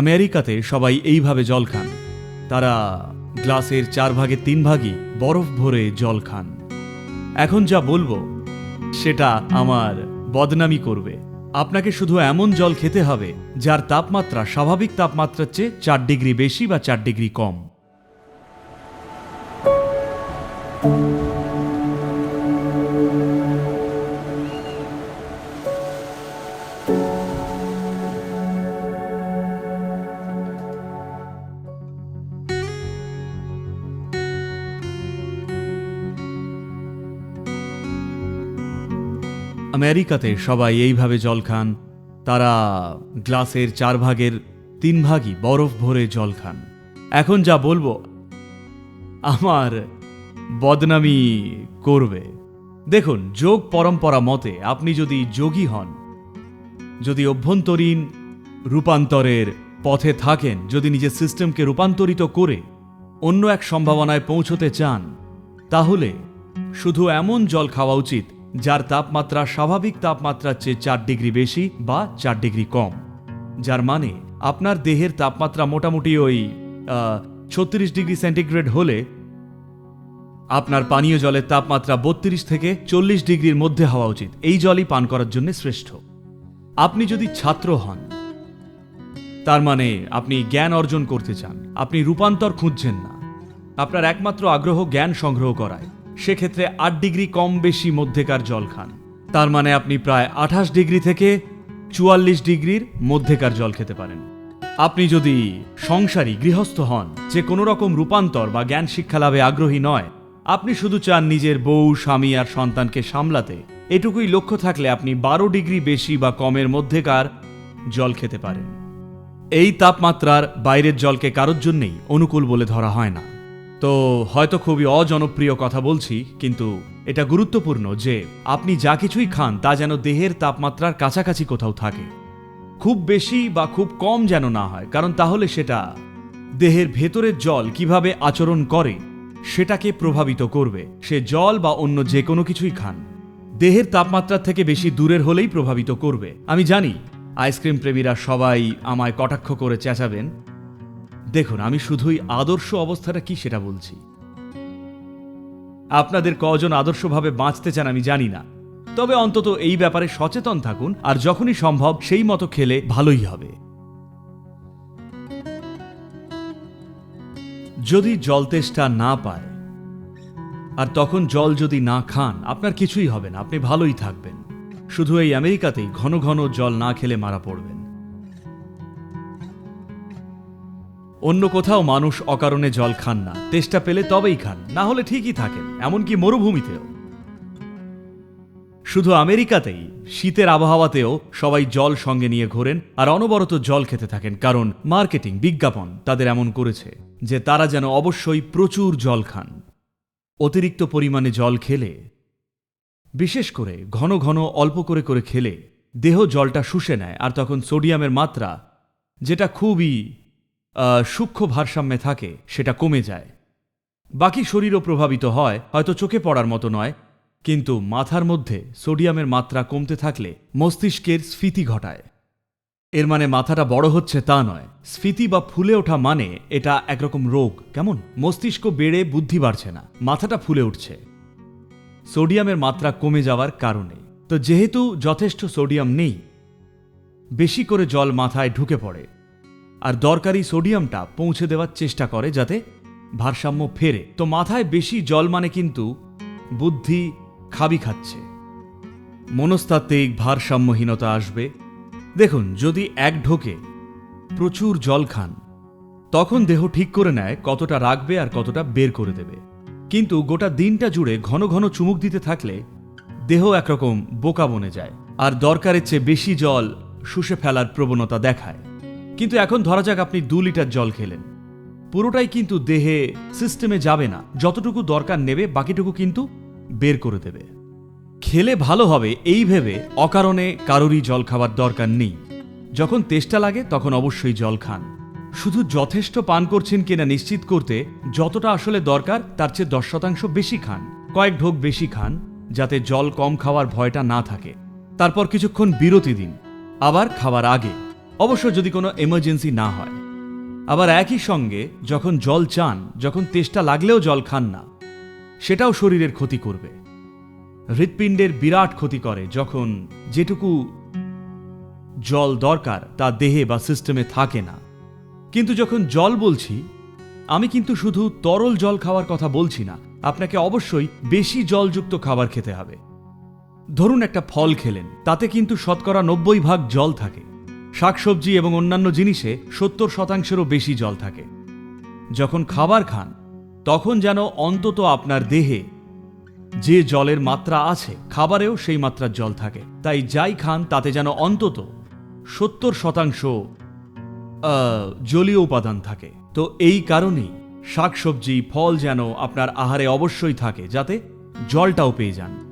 আমেরিকাতে সবাই এইভাবে জল খান। তারা গ্লাসের চার ভাগে তিন ভাগই বরফ ভরে জল খান। এখন যা বলব, সেটা আমার বদনামি করবে। আপনাকে শুধু এমন জল খেতে হবে, যার তাপমাত্রা স্বাভাবিক তাপমাত্রার চেয়ে চার ডিগ্রি বেশি বা চার ডিগ্রি কম। আমেরিকাতে সবাই এইভাবে জল খান। তারা গ্লাসের চার ভাগের তিন ভাগই বরফ ভরে জল খান। এখন যা বলব, আমার বদনামি করবে। দেখুন, যোগ পরম্পরা মতে আপনি যদি যোগী হন, যদি অভ্যন্তরীণ রূপান্তরের পথে থাকেন, যদি নিজের সিস্টেমকে রূপান্তরিত করে অন্য এক সম্ভাবনায় পৌঁছতে চান, তাহলে শুধু এমন জল খাওয়া উচিত যার তাপমাত্রা স্বাভাবিক তাপমাত্রার চেয়ে চার ডিগ্রি বেশি বা চার ডিগ্রি কম। যার মানে আপনার দেহের তাপমাত্রা মোটামুটি ওই ছত্রিশ ডিগ্রি সেন্টিগ্রেড হলে আপনার পানীয় জলের তাপমাত্রা বত্রিশ থেকে চল্লিশ ডিগ্রির মধ্যে হওয়া উচিত। এই জলই পান করার জন্য শ্রেষ্ঠ। আপনি যদি ছাত্র হন, তার মানে আপনি জ্ঞান অর্জন করতে চান, আপনি রূপান্তর খুঁজছেন না, আপনার একমাত্র আগ্রহ জ্ঞান সংগ্রহ করায়। সেক্ষেত্রে আট ডিগ্রি কম বেশি মধ্যেকার জল খান। তার মানে আপনি প্রায় আঠাশ ডিগ্রি থেকে চুয়াল্লিশ ডিগ্রির মধ্যেকার জল খেতে পারেন। আপনি যদি সংসারী, গৃহস্থ হন, যে কোনো রকম রূপান্তর বা জ্ঞান শিক্ষা লাভে আগ্রহী নয়, আপনি শুধু চান নিজের বউ, স্বামী আর সন্তানকে সামলাতে। এটুকুই লক্ষ্য থাকলে আপনি বারো ডিগ্রি বেশি বা কমের মধ্যেকার জল খেতে পারেন। এই তাপমাত্রার বাইরের জলকে কারোর জন্যেই অনুকূল বলে ধরা হয় না। তো হয়তো খুবই অজনপ্রিয় কথা বলছি, কিন্তু এটা গুরুত্বপূর্ণ যে আপনি যা কিছুই খান তা যেন দেহের তাপমাত্রার কাছাকাছি কোথাও থাকে। খুব বেশি বা খুব কম যেন না হয়, কারণ তাহলে সেটা দেহের ভেতরের জল কীভাবে আচরণ করে সেটাকে প্রভাবিত করবে। সে জল বা অন্য যে কোনো কিছুই খান। দেহের তাপমাত্রা থেকে বেশি দূরের হলেই প্রভাবিত করবে। আমি জানি, আইসক্রিম প্রেমীরা সবাই আমায় কটাক্ষ করে চেঁচাবেন দেখুন, আমি শুধুই আদর্শ অবস্থাটা কি সেটা বলছি। আপনাদের কজন আদর্শভাবে বাঁচতে চান আমি জানি না। তবে অন্তত এই ব্যাপারে সচেতন থাকুন, আর যখনই সম্ভব সেই মতো খেলে ভালোই হবে। যদি জল তেষ্টা না পায়, আর তখন জল যদি না খান, আপনার কিছুই হবে না, আপনি ভালোই থাকবেন। শুধু এই আমেরিকাতেই ঘন ঘন জল না খেলে মারা পড়বেন। অন্য কোথাও মানুষ অকারণে জল খান না। তেষ্টা পেলে তবেই খান, না হলে ঠিকই থাকেন, এমনকি মরুভূমিতেও। শুধু আমেরিকাতেই, শীতের আবহাওয়াতেও সবাই জল সঙ্গে নিয়ে ঘোরেন আর অনবরত জল খেতে থাকেন, কারণ মার্কেটিং, বিজ্ঞাপন তাদের এমন করেছে যে তারা যেন অবশ্যই প্রচুর জল খান। অতিরিক্ত পরিমাণে জল খেলে, বিশেষ করে ঘন ঘন অল্প করে করে খেলে, দেহ জলটা শুষে নেয় আর তখন সোডিয়ামের মাত্রা, যেটা খুবই সূক্ষ্ম ভারসাম্যে থাকে, সেটা কমে যায়। বাকি শরীরও প্রভাবিত হয়, হয়তো চোখে পড়ার মতো নয়, কিন্তু মাথার মধ্যে সোডিয়ামের মাত্রা কমতে থাকলে মস্তিষ্কের স্ফীতি ঘটায়। এর মানে মাথাটা বড় হচ্ছে তা নয়। স্ফীতি বা ফুলে ওঠা মানে এটা একরকম রোগ, কেমন? মস্তিষ্ক বেড়ে বুদ্ধি বাড়ছে না, মাথাটা ফুলে উঠছে। সোডিয়ামের মাত্রা কমে যাওয়ার কারণে। তো যেহেতু যথেষ্ট সোডিয়াম নেই, বেশি করে জল মাথায় ঢুকে পড়ে। আর দরকারি সোডিয়ামটা পৌঁছে দেওয়ার চেষ্টা করে যাতে ভারসাম্য ফেরে। তো মাথায় বেশি জল মানে কিন্তু বুদ্ধি খাবি খাচ্ছে। মনস্তাত্ত্বিক ভারসাম্যহীনতা আসবে। দেখুন, যদি এক ঢোকে প্রচুর জল খান, তখন দেহ ঠিক করে নেয় কতটা রাখবে আর কতটা বের করে দেবে। কিন্তু গোটা দিনটা জুড়ে ঘন ঘন চুমুক দিতে থাকলে দেহ একরকম বোকা বনে যায়। আর দরকারের চেয়ে বেশি জল শুষে ফেলার প্রবণতা দেখায়। কিন্তু এখন ধরা যাক আপনি দু লিটার জল খেলেন। পুরোটাই কিন্তু দেহে সিস্টেমে যাবে না। যতটুকু দরকার নেবে, বাকিটুকু কিন্তু বের করে দেবে। খেলে ভালো হবে, এই ভেবে অকারণে কারোরই জল খাবার দরকার নেই। যখন তেষ্টা লাগে, তখন অবশ্যই জল খান। শুধু যথেষ্ট পান করছেন কিনা নিশ্চিত করতে যতটা আসলে দরকার, তার চেয়ে দশ শতাংশ বেশি খান। কয়েক ঢোক বেশি খান, যাতে জল কম খাওয়ার ভয়টা না থাকে। তারপর কিছুক্ষণ বিরতি দিন। আবার খাবার আগে। অবশ্য যদি কোনো এমার্জেন্সি না হয়। আবার একই সঙ্গে যখন জল চান, যখন তেষ্টা লাগলেও জল খান না, সেটাও শরীরের ক্ষতি করবে। হৃৎপিণ্ডের বিরাট ক্ষতি করে যখন যেটুকু জল দরকার তা দেহে বা সিস্টেমে থাকে না। কিন্তু যখন জল বলছি, আমি কিন্তু শুধু তরল জল খাওয়ার কথা বলছি না, আপনাকে অবশ্যই বেশি জলযুক্ত খাবার খেতে হবে। ধরুন একটা ফল খেলেন, তাতে কিন্তু শতকরা নব্বই ভাগ জল থাকে। শাকসবজি এবং অন্যান্য জিনিসে সত্তর শতাংশেরও বেশি জল থাকে। যখন খাবার খান, তখন যেন অন্তত আপনার দেহে যে জলের মাত্রা আছে, খাবারেও সেই মাত্রার জল থাকে। তাই যাই খান, তাতে যেন অন্তত সত্তর শতাংশ জলীয় উপাদান থাকে। তো এই কারণেই শাকসবজি, ফল যেন আপনার আহারে অবশ্যই থাকে, যাতে জলটাও পেয়ে যান।